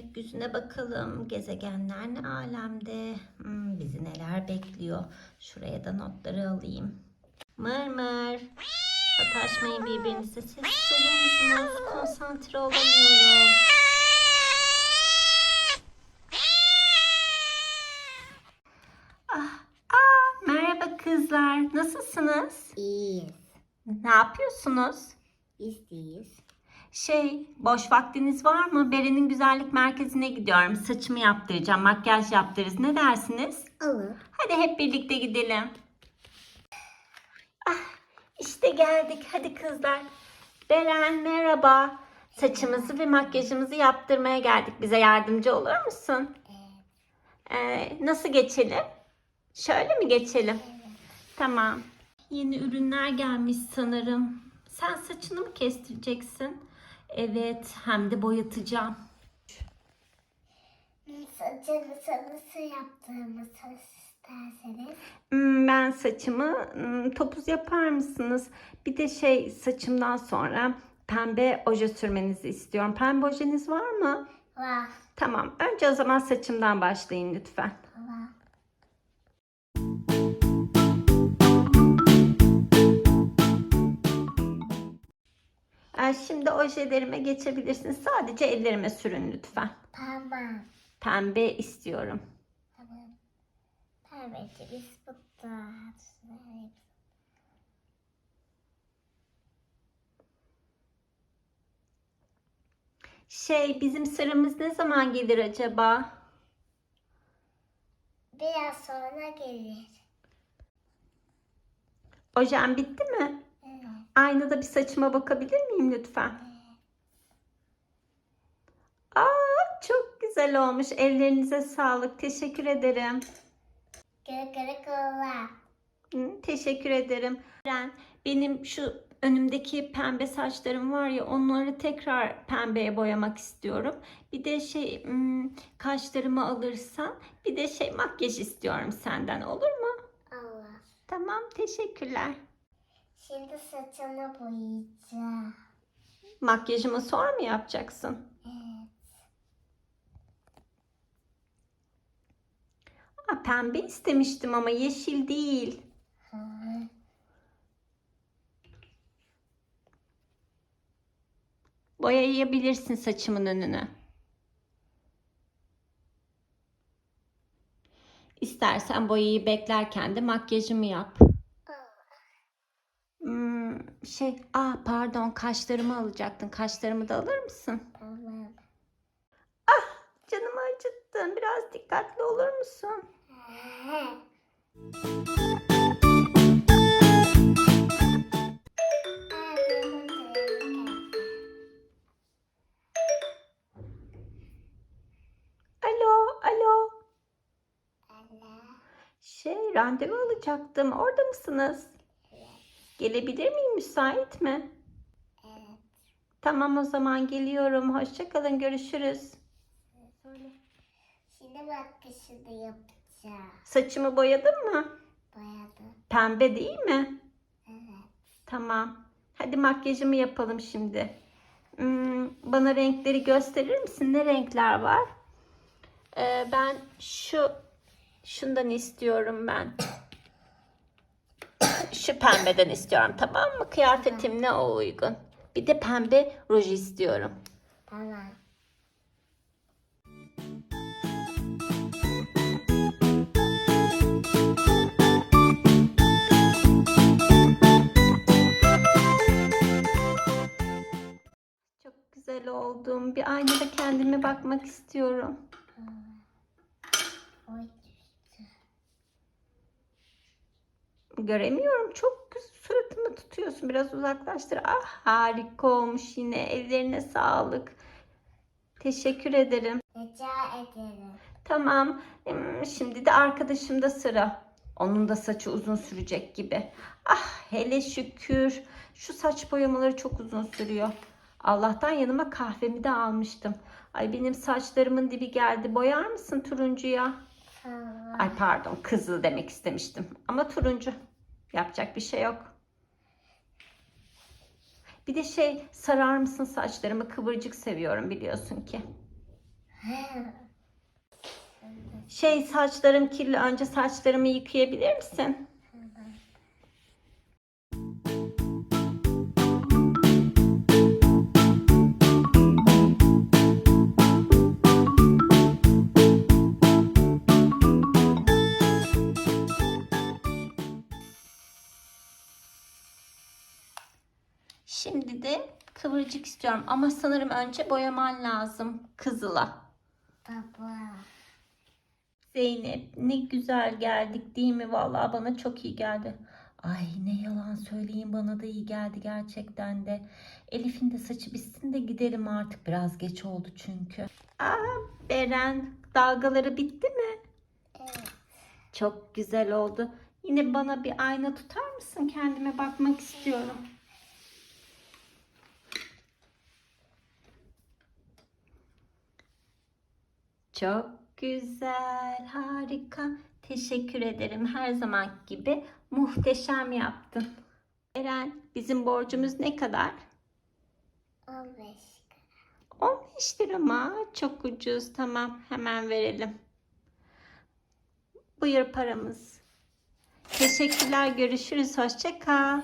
gökyüzüne bakalım. Gezegenler ne alemde? Hmm, bizi neler bekliyor? Şuraya da notları alayım. Mır mır. Sataşmayın birbirinize. Sessiz olur musunuz? Konsantre olamıyorum. Ah, ah, merhaba kızlar. Nasılsınız? İyiyiz. Ne yapıyorsunuz? Biz deyiz. Şey, boş vaktiniz var mı? Beren'in güzellik merkezine gidiyorum. Saçımı yaptıracağım, makyaj yaptırırız. Ne dersiniz? Olur. Hadi hep birlikte gidelim. Ah, işte geldik. Hadi kızlar. Beren merhaba. Saçımızı ve makyajımızı yaptırmaya geldik. Bize yardımcı olur musun? Ee, nasıl geçelim? Şöyle mi geçelim? Tamam. Yeni ürünler gelmiş sanırım. Sen saçını mı kestireceksin? Evet, hem de boyatacağım. Saçınızı nasıl yaptığımızı isterseniz. Hmm, Ben saçımı hmm, topuz yapar mısınız? Bir de şey saçımdan sonra pembe oje sürmenizi istiyorum. Pembe ojeniz var mı? Var. Tamam. Önce o zaman saçımdan başlayın lütfen. Ee, Şimdi ojelerime geçebilirsiniz. Sadece ellerime sürün lütfen. Tamam. Pembe istiyorum. Tamam. Pembeci biz burada. Şey bizim sıramız ne zaman gelir acaba? Biraz sonra gelir. Ojem bitti mi? Aynada bir saçıma bakabilir miyim lütfen? Aa, çok güzel olmuş. Ellerinize sağlık. Teşekkür ederim. Güle kullan. Hı, Teşekkür ederim. Ben benim şu önümdeki pembe saçlarım var ya onları tekrar pembeye boyamak istiyorum. Bir de şey hmm, kaşlarımı alırsan bir de şey makyaj istiyorum senden olur mu? Allah. Tamam teşekkürler. Şimdi saçını boyayacağım. Makyajımı sonra mı yapacaksın? Evet. Aa, pembe istemiştim ama yeşil değil. Hı. Boyayabilirsin saçımın önünü. İstersen boyayı beklerken de makyajımı yap. Şey, aa pardon kaşlarımı alacaktın. Kaşlarımı da alır mısın? Tamam. Canımı acıttın. Biraz dikkatli olur musun? Alo, alo. Şey, randevu alacaktım. Orada mısınız? Gelebilir miyim? Müsait mi? Tamam o zaman geliyorum. Hoşça kalın. Görüşürüz. Şimdi makyajını yapacağım. Saçımı boyadın mı? Boyadım. Pembe değil mi? Evet. Tamam. Hadi makyajımı yapalım şimdi. Hmm, bana renkleri gösterir misin? Ne renkler var? Ee, ben şu şundan istiyorum ben. Şu pembeden istiyorum tamam mı? Kıyafetimle o uygun. Bir de pembe ruj istiyorum. Tamam. Çok güzel oldum. Bir aynada kendime bakmak istiyorum. Oy. Göremiyorum. Çok suratımı tutuyorsun. Biraz uzaklaştır. Ah harika olmuş yine. Ellerine sağlık. Teşekkür ederim. Rica ederim. Tamam. Şimdi de arkadaşımda sıra. Onun da saçı uzun sürecek gibi. Ah hele şükür. Şu saç boyamaları çok uzun sürüyor. Allah'tan yanıma kahvemi de almıştım. Ay benim saçlarımın dibi geldi. Boyar mısın turuncuya? Ay pardon kızıl demek istemiştim. Ama turuncu. Yapacak bir şey yok. Bir de şey sarar mısın saçlarımı kıvırcık seviyorum biliyorsun ki. Şey saçlarım kirli. Önce saçlarımı yıkayabilir misin? Şimdi de kıvırcık istiyorum ama sanırım önce boyaman lazım kızıla. Baba. Zeynep ne güzel geldik değil mi? Vallahi bana çok iyi geldi. Ay ne yalan söyleyeyim bana da iyi geldi gerçekten de. Elif'in de saçı bitsin de gidelim artık. Biraz geç oldu çünkü. Aa Beren dalgaları bitti mi? Evet. Çok güzel oldu. Yine bana bir ayna tutar mısın? Kendime bakmak istiyorum. Çok güzel, harika. Teşekkür ederim. Her zaman gibi muhteşem yaptın. Eren, bizim borcumuz ne kadar? 15. 15 lira mı? Çok ucuz. Tamam, hemen verelim. Buyur paramız. Teşekkürler. Görüşürüz. Hoşça kal.